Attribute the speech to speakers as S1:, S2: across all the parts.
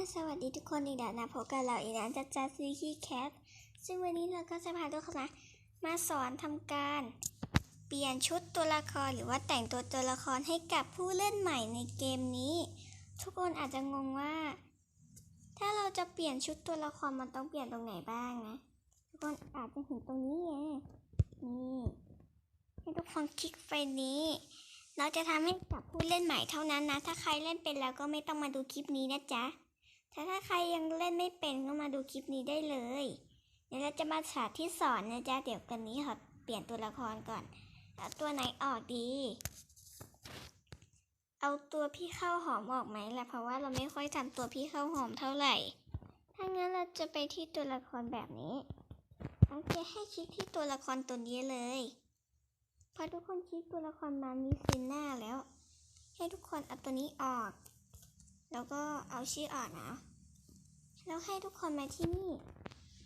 S1: สวัสดีทุกคนอีกแล้วนะพบกับเราอีกแล้วจะจัดซีคีแคทซึ่งวันนี้เราก็จะพาทุกคนนะมาสอนทำการ เปลี่ยนชุดตัวละครหรือว่าแต่งตัวตัวละครให้กับผู้เล่นใหม่ในเกมนี้ ทุกคนอาจจะงงว่า ถ้าเราจะเปลี่ยนชุดตัวละครมันต้องเปลี่ยนตรงไหนบ้างนะทุกคนอาจจะเห็นตรงนี้ไงนี่ให้ทุกคนคลิกไฟนี้เราจะทำให้กับผู้เล่นใหม่เท่านั้นนะ ถ้าใครเล่นเป็นแล้วก็ไม่ต้องมาดูคลิปนี้นะจ๊ะ ถ้าถ้าใครยังเล่นไม่เป็นก็มาดูคลิปนี้ได้เลย เดี๋ยวเราจะมาสาธิตสอนนะจ๊ะ เดี๋ยวกันนี้ขอเปลี่ยนตัวละครก่อน เอาตัวไหนออกดี เอาตัวพี่ข้าวหอมออกไหมล่ะ เพราะว่าเราไม่ค่อยทำตัวพี่ข้าวหอมเท่าไหร่ ถ้างั้นเราจะไปที่ตัวละครแบบนี้โอเคให้คลิกที่ตัวละครตัวนี้เลย พอทุกคนคลิกตัวละครมามีซีนหน้าแล้ว ให้ทุกคนเอาตัวนี้ออก แล้วก็เอาชื่อออกนะ แล้วให้ทุกคนมาที่นี่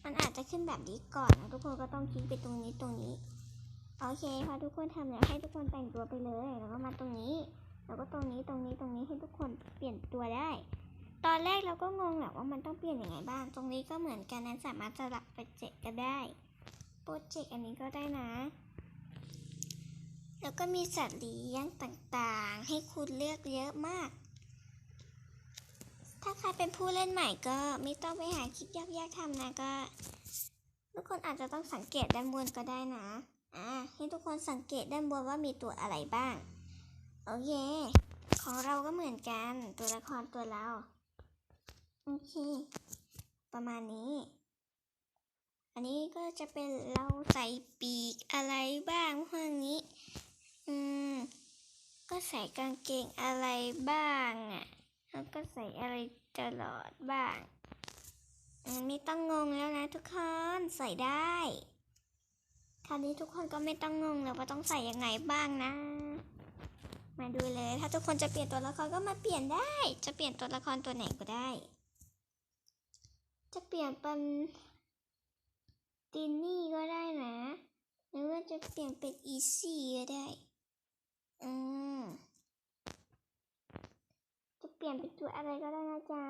S1: มันอาจจะขึ้นแบบนี้ก่อนนะทุกคนก็ต้องคลิกไปตรงนี้ตรงนี้ โอเคพอทุกคนทำแล้วให้ทุกคนแต่งตัวไปเลย แล้วก็มาตรงนี้ แล้วก็ตรงนี้ตรงนี้ตรงนี้ให้ทุกคนเปลี่ยนตัวได้ ตอนแรกเราก็งงแหละว่ามันต้องเปลี่ยนยังไงบ้าง ตรงนี้ก็เหมือนกันนะสามารถสลับโปรเจกต์ก็ได้โปรเจกต์อันนี้ก็ได้นะ แล้วก็มีสัตว์เลี้ยงต่างๆ ให้คุณเลือกเยอะมาก ถ้าใครเป็นผู้เล่นใหม่ก็ไม่ต้องไปหาคลิปยากๆทำนะก็ ทุกคนอาจจะต้องสังเกตด้านบนก็ได้นะอ่าให้ทุกคนสังเกตด้านบนว่ามีตัวอะไรบ้าง โอเค ของเราก็เหมือนกันตัวละครตัวเรา โอเค ประมาณนี้ อันนี้ก็จะเป็นเราใส่ปีกอะไรบ้างพวกนี้ อืม ก็ใส่กางเกงอะไรบ้างอะ แล้วก็ใส่อะไรตลอดบ้างมไม่ต้องงงแล้วนะทุกคนใส่ได้คราวนี้ทุกคนก็ไม่ต้องงงแล้วว่าต้องใส่ยังไงบ้างนะ มาดูเลย ถ้าทุกคนจะเปลี่ยนตัวละครก็มาเปลี่ยนได้ จะเปลี่ยนตัวละครตัวไหนก็ได้ จะเปลี่ยนเป็นตินนี่ก็ได้นะ หรือว่าจะเปลี่ยนเป็นอีซี่ก็ได้ อืม จะเป ลี่ยนเป็นตัวอะไรก็ได้นะจ๊ะ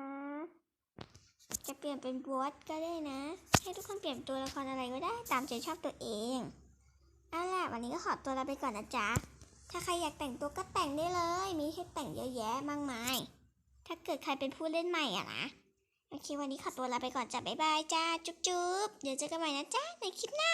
S1: จะเปลี่ยนเป็นบอสก็ได้นะ ให้ทุกคนเปลี่ยนตัวละครอะไรก็ได้ตามใจชอบตัวเองเอาล่ะวันนี้ก็ขอตัวลาไปก่อนนะจ๊ะ ถ้าใครอยากแต่งตัวก็แต่งได้เลย มีให้แต่งเยอะแยะมากมาย ถ้าเกิดใครเป็นผู้เล่นใหม่อะนะ โอเควันนี้ขอตัวลาไปก่อนจ้ะบ๊ายบายจ้า จุ๊บจุ๊บเดี๋ยวเจอกันใหม่นะจ๊ะในคลิปหน้า